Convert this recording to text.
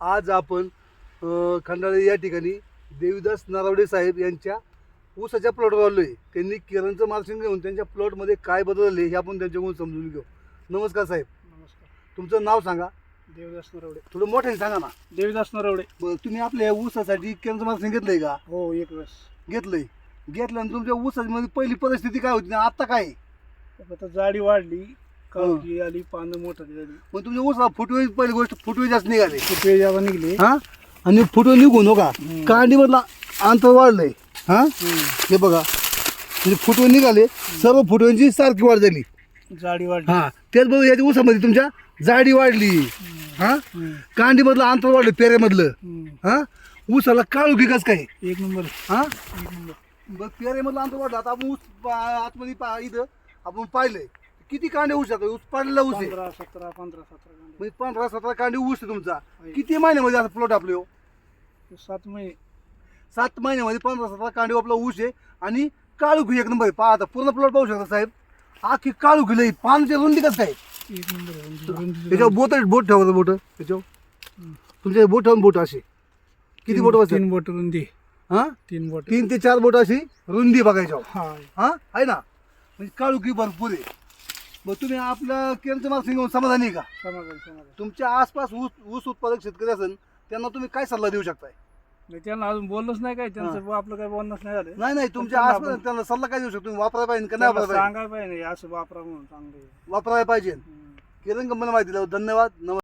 आज आपण खंडाळे या ठिकाणी देवीदास नरावडे साहेब यांच्या ऊसाच्या प्लॉटवर आलो आहे त्यांनी किरणचं मार्गदर्शन घेऊन त्यांच्या प्लॉटमध्ये काय बदलले हे आपण त्यांच्याकडून समजून घेऊ. नमस्कार साहेब. नमस्कार. तुमचं नाव सांगा. देवदास नरवडे. थोडं मोठ्याने सांगा ना. देवदास नरवडे. बरं तुम्ही आपल्या ऊसासाठी किरणचं मार्गदर्शन घेतलंय का? हो एक वेळेस. घेतलंय. घेतल्यानंतर तुमच्या ऊसामध्ये पहिली परिस्थिती काय होती आणि आता काय? आहे? आता जाडी वाढली. आली पानं झाली. मग तुमच्या ऊसा फुटवे पहिली गोष्ट फुटवे जास्त निघाले. कुठे जेव्हा निघली. हा? आणि फुटवे निघू नका. कांडीमधला अंतर वाढलंय. हा? हे बघा. म्हणजे फुटवे निघाले सर्व फुटव्यांची सारखी वाढ झाली. जाडी वाढली. हा. त्याचबरोबर याच्या ऊसामध्ये तुमच्या जाडी वाढली. हा? हम्म. कांडीमधलं अंतर वाढलं पेऱ्यामधलं हम्म. हा? ऊसाला काळू की कसं काय? एक नंबर. हा? एक नंबर. बघ पेऱ्यामधलं अंतर वाढलं. आता आपण ऊस पा- आतमध्ये पा- इथं आपण पाहिलंय. किती कांडे ऊस आहे ऊस पडलेला ऊस आहे. पंधरा सतरा पंधरा सतरा कांदे. म्हणजे पंधरा सतरा कांडे ऊस आहे तुमचा. आहे. किती महिन्यामध्ये असं प्लॉट आपले हो? सात महिने. सात महिन्यामध्ये पंधरा सतरा कांडे आपला ऊस आहे. आणि काळू घी एक नंबर आहे. पहा आता पूर्ण प्लॉट पाहू शकता साहेब. आखी काळू घिलंय पानची रुंदी कसं काय एक नंबर आहे. रुंदी- रुंदी- त्याच्यावर बोट बोट ठेवायचं बोट. त्याच्यावर. तुमच्या बोट ठेवून बोट असे. किती तीन- बोट बसतात? तीन बोट रुंदी. हा? तीन बोट. तीन ते चार बोट अशी रुंदी बघायच्या. हा. हा? आहे ना? म्हणजे काळू घी भरपूर आहे. मग तुम्ही आपलं केंद्र मार्ग घेऊन समाधानी आहे का? समाधान समाधान. तुमच्या आसपास ऊस ऊस उत्पादक शेतकरी असेल त्यांना तुम्ही काय सल्ला देऊ शकताय? नाही त्यांना अजून बोललोच नाही काय त्यांचं आपलं काय बोलणंच नाही झालं. नाही नाही तुमच्या आसपास आपण- त्यांना सल्ला काय देऊ शकतो? तुम्ही वापरायला पाहिजे का नाही त्यांना वापरायला पाहिजे? सांगायला पाहिजे नाही असं वापरा म्हणून चांगलं आहे. वापरायला पाहिजे. हम्म. किरण कंपनी माहिती धन्यवाद. नमस्कार.